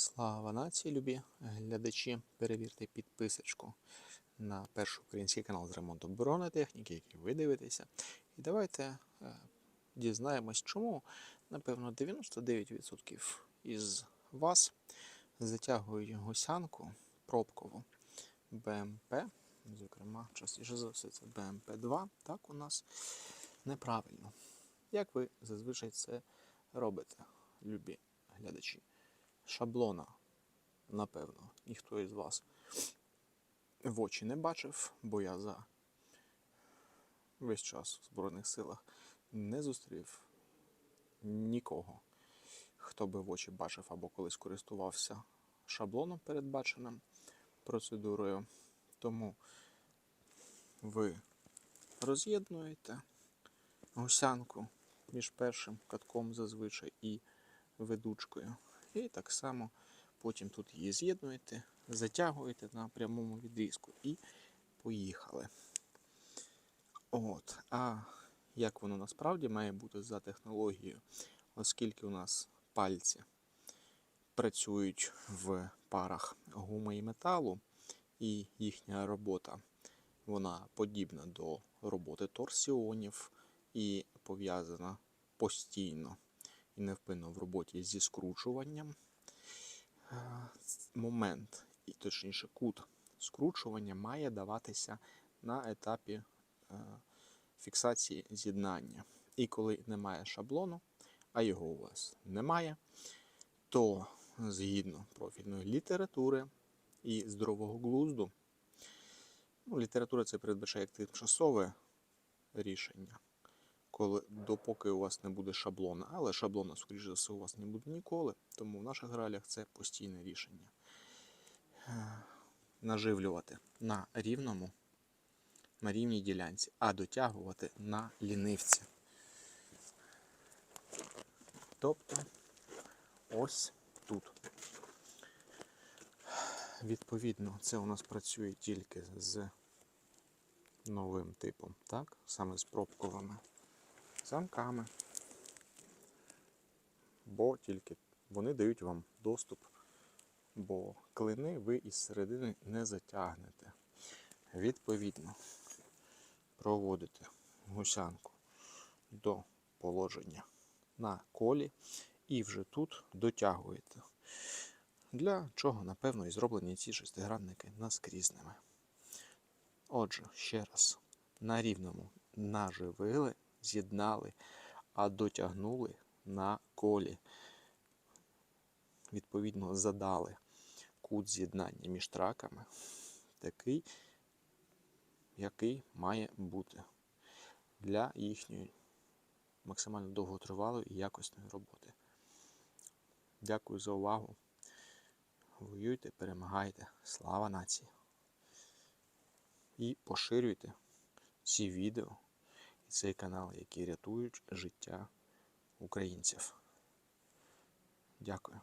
Слава нації, любі глядачі! Перевірте підписочку на перший український канал з ремонту бронетехніки, який ви дивитеся. І давайте е, дізнаємось, чому, напевно, 99% із вас затягують гусянку пробкову БМП, зокрема, частіше за все це БМП-2, так у нас неправильно. Як ви зазвичай це робите, любі глядачі? Шаблона, напевно, ніхто із вас в очі не бачив, бо я за весь час в Збройних силах не зустрів нікого, хто би в очі бачив або колись користувався шаблоном передбаченим процедурою. Тому ви роз'єднуєте гусянку між першим катком зазвичай і ведучкою. І так само потім тут її з'єднуєте, затягуєте на прямому відрізку і поїхали. От. А як воно насправді має бути за технологією, оскільки у нас пальці працюють в парах гуми і металу, і їхня робота вона подібна до роботи торсіонів і пов'язана постійно і невпинно в роботі зі скручуванням. Е, Момент, і точніше кут скручування має даватися на етапі е, фіксації з'єднання. І коли немає шаблону, а його у вас немає, то згідно профільної літератури і здорового глузду, ну, література це передбачає як тимчасове рішення коли, допоки у вас не буде шаблона. Але шаблона, скоріш за все, у вас не буде ніколи. Тому в наших гралях це постійне рішення. Е, наживлювати на рівному, на рівній ділянці, а дотягувати на лінивці. Тобто ось тут. Відповідно, це у нас працює тільки з новим типом, так? Саме з пробковими замками. Бо тільки вони дають вам доступ, бо клини ви із середини не затягнете. Відповідно, проводите гусянку до положення на колі і вже тут дотягуєте. Для чого, напевно, і зроблені ці шестигранники наскрізними. Отже, ще раз, на рівному наживили з'єднали, а дотягнули на колі. Відповідно, задали кут з'єднання між траками, такий, який має бути для їхньої максимально довготривалої і якісної роботи. Дякую за увагу. Воюйте, перемагайте. Слава нації! І поширюйте ці відео цей канал, які рятують життя українців. Дякую.